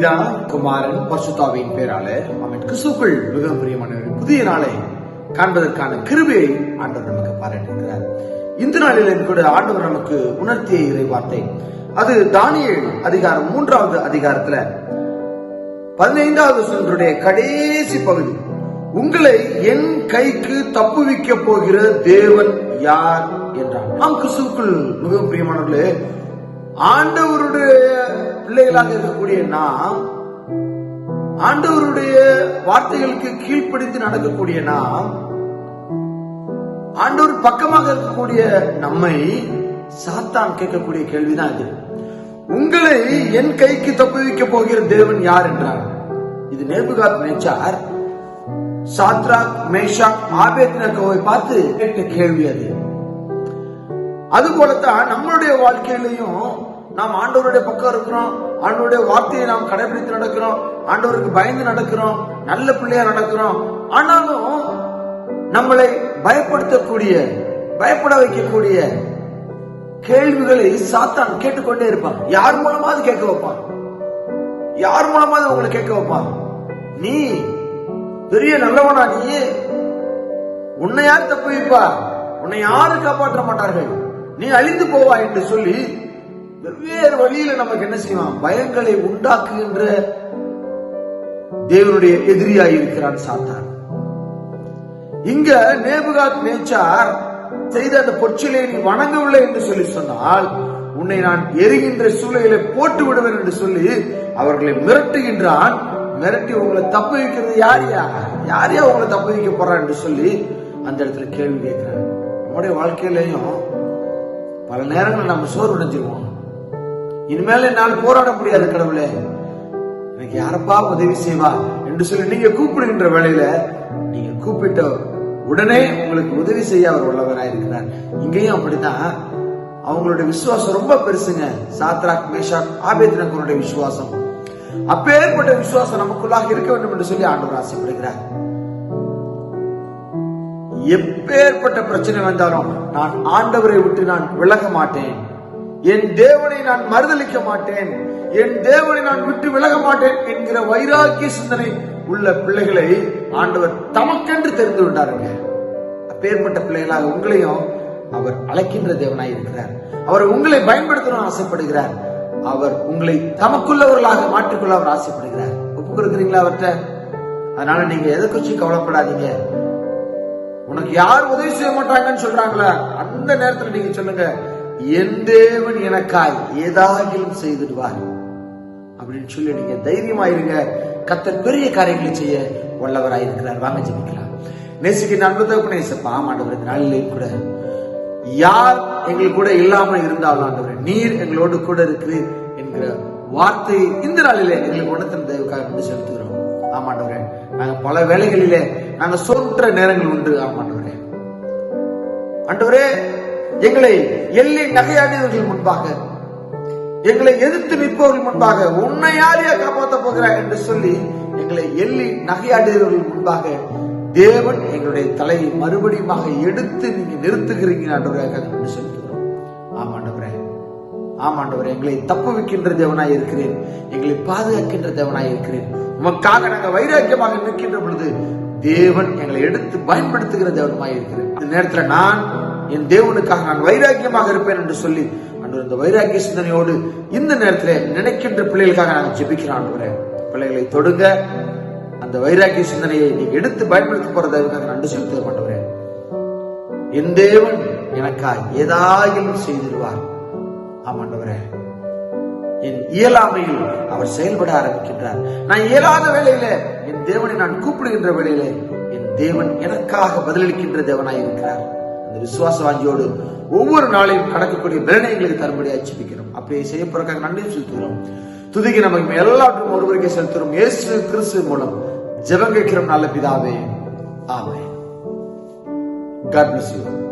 பிதா குமாரன் பரிசுத்தாவின் பேரால அவன் கிறிஸ்துக்குள் மிக பிரியமான புதிய நாளை காண்பதற்கான கிருபையை ஆண்டவர் நமக்கு பாராட்டுகிறார். இந்த நாளிலும் கூட ஆண்டவர் நமக்கு உணர்த்திய இறை வார்த்தை அது தானியல் அதிகாரம் மூன்றாவது அதிகாரத்துல பதினைந்தாவது சொல்லுடைய கடைசி பகுதி. உங்களை என் கைக்கு தப்புவிக்க போகிற தேவன் யார்? என்றார் நாம் கிறிஸ்துக்குள் மிகவும் பிரியமானவர்களே ஆண்டவருடைய பிள்ளைகளாக இருக்கக்கூடிய நாம் ஆண்டவருடைய வார்த்தைகளுக்கு கீழ்ப்படிந்து நடக்கக்கூடிய நாம் ஆண்டவர் பக்கமாக இருக்கக்கூடிய நம்மை சாத்தான் கேட்கக்கூடிய கேள்விதான் இது. உங்களை என் கைக்கு தப்புவிக்க போகிற தேவன் யார் என்றார். இது நேபுகாத் நேச்சார் சாத்ராக் மேஷாக் ஆபேத்னகோவை பார்த்து கேட்ட கேள்வி அது. அது போலத்தான் நம்மளுடைய வாழ்க்கையிலையும் நாம் ஆண்டவருடைய பக்கம் இருக்கிறோம். ஆண்டவருடைய வார்த்தையை நாம் கடைபிடித்து நடக்கிறோம். ஆண்டவருக்கு பயந்து நடக்கிறோம். நல்ல பிள்ளையா நடக்கிறோம். ஆனாலும் நம்மளை பயப்படுத்தக்கூடிய பயப்பட வைக்கக்கூடிய கேள்விகளை சாத்தான் கேட்டுக்கொண்டே இருப்பான். யார் மூலமாவது கேட்க வைப்பான். யார் மூலமாவது உங்களை கேட்க வைப்பான். நீ பெரிய நல்லவனா நீ உன்னை யார் தப்பு வைப்பா உன்னை யாரும் காப்பாற்ற மாட்டார்கள். நீ அழிந்து போவா என்று சொல்லி வெவ்வேறு வழியில நமக்கு என்ன செய்வான்? பயங்களை உண்டாக்குகின்ற தேவனுடைய எதிரியாய் இருக்கிறான் சாத்தான். இங்க நேபுகாத் நேச்சார் செய்த அந்த பொச்சிலை நீ வணங்கவில்லை என்று சொல்லி சொன்னால் உன்னை நான் எரிகின்ற சூழலை போட்டு விடுவேன் என்று சொல்லி அவர்களை மிரட்டுகின்றான். மிரட்டி உங்களை தப்பு வைக்கிறது யார் யார் யார் யார் உங்களை தப்பு வைக்க போறான் என்று சொல்லி அந்த இடத்துல கேள்வி கேட்கிறான் நம்முடைய வாழ்க்கையிலையும் பல நேரங்கள் நம்ம சோர்வடைஞ்சிருவோம். இனிமேல் என்னால் போராட முடியாது கடவுளே. எனக்கு யாரப்பா உதவி செய்வா என்று சொல்லி நீங்க கூப்பிடுகின்ற வேலையில நீங்க கூப்பிட்ட உடனே உங்களுக்கு உதவி செய்ய அவர் உள்ளவராக இருக்கிறார். இங்கேயும் அப்படித்தான். அவங்களுடைய விசுவாசம் ரொம்ப பெருசுங்க. சாத்ராக் மேஷாக் ஆபேத்னகருடைய விசுவாசம். அப்பேற்பட்ட விசுவாசம் நமக்குள்ளாக இருக்க வேண்டும் என்று சொல்லி ஆண்டவர் ஆசைப்படுகிறார். எப்பேற்பட்ட பிரச்சனை வந்தாலும் நான் ஆண்டவரை விட்டு நான் விலக மாட்டேன். என் தேவனை நான் மறுதளிக்க மாட்டேன். என் தேவனை நான் விட்டு விலக மாட்டேன் என்கிற வைராக்கிய சிந்தனை உள்ள பிள்ளைகளை ஆண்டவர் தமக்கென்று தெரிந்து கொண்டாருங்க. அப்பேற்பட்ட பிள்ளைகளாக உங்களையும் அவர் அழைக்கின்ற தேவனாய் இருக்கிறார். அவர் உங்களை பயன்படுத்தணும் ஆசைப்படுகிறார். அவர் உங்களை தமக்குள்ளவர்களாக மாற்றிக்கொள்ள அவர் ஆசைப்படுகிறார். ஒப்பு கொடுக்குறீங்களா அவர்கிட்ட? அதனால நீங்க எதை குறிச்சு கவலைப்படாதீங்க. உனக்கு யார் உதவி செய்ய மாட்டாங்கன்னு சொல்றாங்களா அந்த நேரத்துல நீங்க சொல்லுங்க. என் தேவன் எனக்காய் ஏதாகிலும் செய்திடுவார் அப்படின்னு சொல்லி நீங்க தைரியமாயிருங்க கத்தர் பெரிய காரியங்களை செய்ய உள்ளவராயிருக்கிறார் வாங்க ஜெபிக்கலாம். நேசிக்க நண்பு சப்பா ஆமாண்டவர் இந்த நாளிலேயும் கூட யார் எங்கள் கூட இல்லாமல் இருந்தாலும் ஆண்டவர் நீர் எங்களோடு கூட இருக்கிறீர் என்கிற வார்த்தை இந்த நாளிலே எங்களுக்கு உணர்த்தின தெய்வக்காக கொண்டு செலுத்துகிறோம். ஆமாண்டவரே நாங்க பல வேலைகளிலே நாங்க சொல்ற நேரங்கள் உண்டு. ஆமாண்டவரே ஆண்டவரே எங்களை எல்லை நகையாடியவர்கள் முன்பாக எங்களை எதிர்த்து நிற்பவர்கள் முன்பாக உன்னை யாரையா காப்பாற்ற போகிறார் என்று சொல்லி எங்களை எள்ளி நகையாடியவர்கள் முன்பாக தேவன் எங்களுடைய தலையை மறுபடியும் எடுத்து நீங்க நிறுத்துகிறீங்க ஆண்டவராக என்று சொல்கிறோம் ஆமாண்டவரே ஆமாண்டவரே எங்களை தப்பு வைக்கின்ற தேவனாய் இருக்கிறேன். எங்களை பாதுகாக்கின்ற தேவனாய் இருக்கிறேன். உமக்காக நாங்கள் வைராக்கியமாக நிற்கின்ற பொழுது தேவன் எங்களை எடுத்து பயன்படுத்துகிற தேவனமாய் இருக்கிறேன். இந்த நேரத்துல நான் என் தேவனுக்காக நான் வைராக்கியமாக இருப்பேன் என்று சொல்லி அன்று இந்த வைராக்கிய சிந்தனையோடு இந்த நேரத்தில் நினைக்கின்ற பிள்ளைகளுக்காக நான் ஜெபிக்கிறான் பிள்ளைகளை தொடுங்க. அந்த வைராக்கிய சிந்தனையை நீங்க எடுத்து பயன்படுத்த போறதற்காக நன்றி செலுத்த மாட்டவரே என் தேவன் எனக்காய் ஏதாயிலும் செய்திருவார் ஆமாண்டவரே என் இயலாமையில் அவர் செயல்பட ஆரம்பிக்கின்றார். நான் இயலாத வேளையில என் தேவனை நான் கூப்பிடுகின்ற வேளையில என் தேவன் எனக்காக பதிலளிக்கின்ற தேவனாய் இருக்கிறார். அந்த விசுவாச வாஞ்சியோடு ஒவ்வொரு நாளையும் நடக்கக்கூடிய பிரணயங்களுக்கு தரும்படியாக ஜெபிக்கிறோம். அப்படியே செய்யப்படுறதுக்காக நன்றி செலுத்துகிறோம். துதிக்கு நமக்கு எல்லாருக்கும் ஒருவருக்கே செலுத்துகிறோம். இயேசு கிறிஸ்து மூலம் ஜெபம் கேட்கிறோம் நல்ல பிதாவே. ஆமே God bless you.